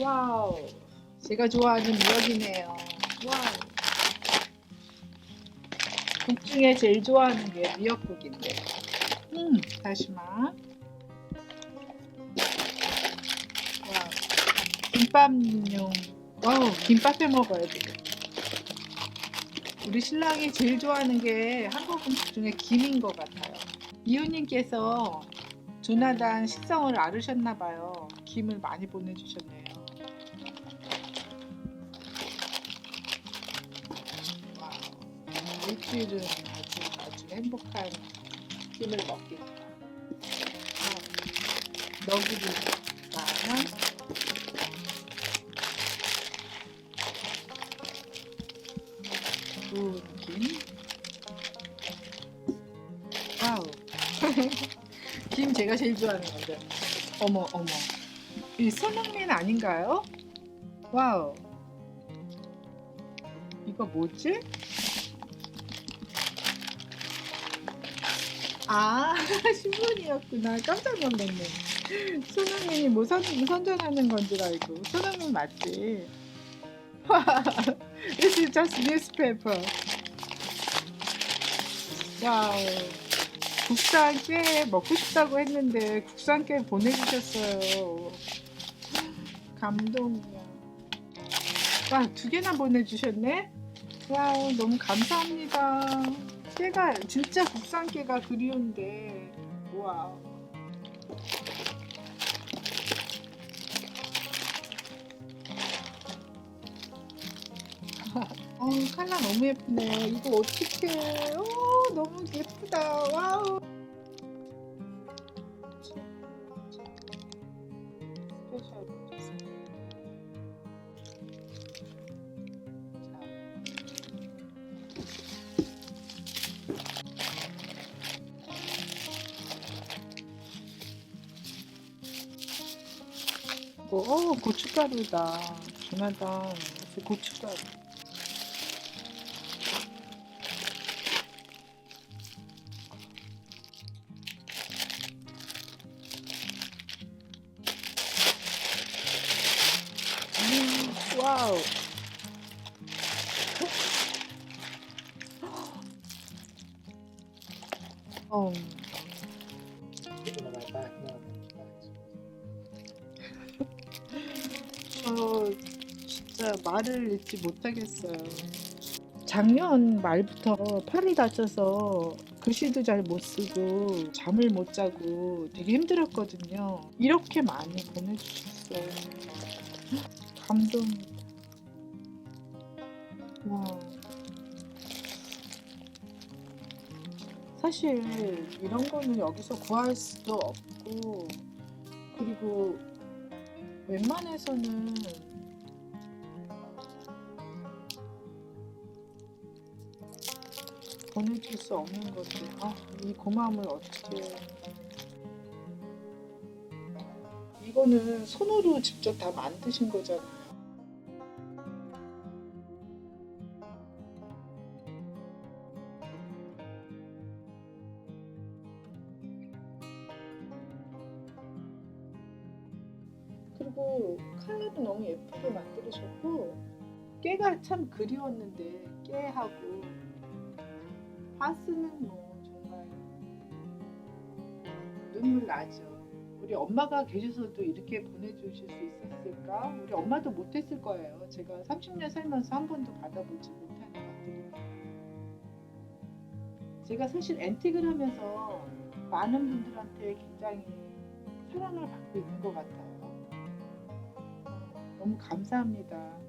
와우. 제가 좋아하는 미역이네요. 와우. 국 중에 제일 좋아하는 게 미역국인데. 음, 다시마. 와우. 김밥용. 와우, 김밥 해 먹어야 돼. 우리 신랑이 제일 좋아하는 게 한국 음식 중에 김인 것 같아요. 이웃님께서 조나단 식성을 앓으셨나 봐요. 김을 많이 보내주셨네요. 일주일은 아주 아주 행복한 김을 먹겠다. 너구리 랑 구운 김. 와우. 김 제가 제일 좋아하는 건데. 어머 어머. 이 손흥민 아닌가요? 와우. 이거 뭐지? 아 신문이었구나. 깜짝 놀랐네. 손흥민이 뭐 선, 선전하는 건 줄 알고. 손흥민 맞지? This is just newspaper. 와우. 국산 깨 먹고 싶다고 했는데 국산 깨 보내주셨어요. 감동이야. 와, 두 개나 보내주셨네? 와우, 너무 감사합니다. 깨가, 진짜 국산 깨가 그리운데. 와우. 어, 칼라 너무 예쁘네. 이거 어떡해. 어, 너무 예쁘다. 와우. 뭐, 어, 고춧가루다. 조나단, 고춧가루. 음, 와우. 어, 진짜 말을 잊지 못하겠어요. 작년 말부터 팔이 다쳐서 글씨도 잘 못 쓰고 잠을 못 자고 되게 힘들었거든요. 이렇게 많이 보내주셨어요. 감동. 와. 사실 이런 거는 여기서 구할 수도 없고 그리고 웬만해서는 보내줄 수 없는 건데 아, 이 고마움을 어떻게. 이거는 손으로 직접 다 만드신 거잖아요. 그리고 컬러도 너무 예쁘게 만들으셨고 깨가 참 그리웠는데 깨하고 파스는 뭐 정말 눈물 나죠. 우리 엄마가 계셔서도 이렇게 보내주실 수 있었을까? 우리 엄마도 못했을 거예요. 제가 30년 살면서 한 번도 받아보지 못하는 것들이. 제가 사실 앤틱을 하면서 많은 분들한테 굉장히 사랑을 받고 있는 것 같아요. 너무 감사합니다.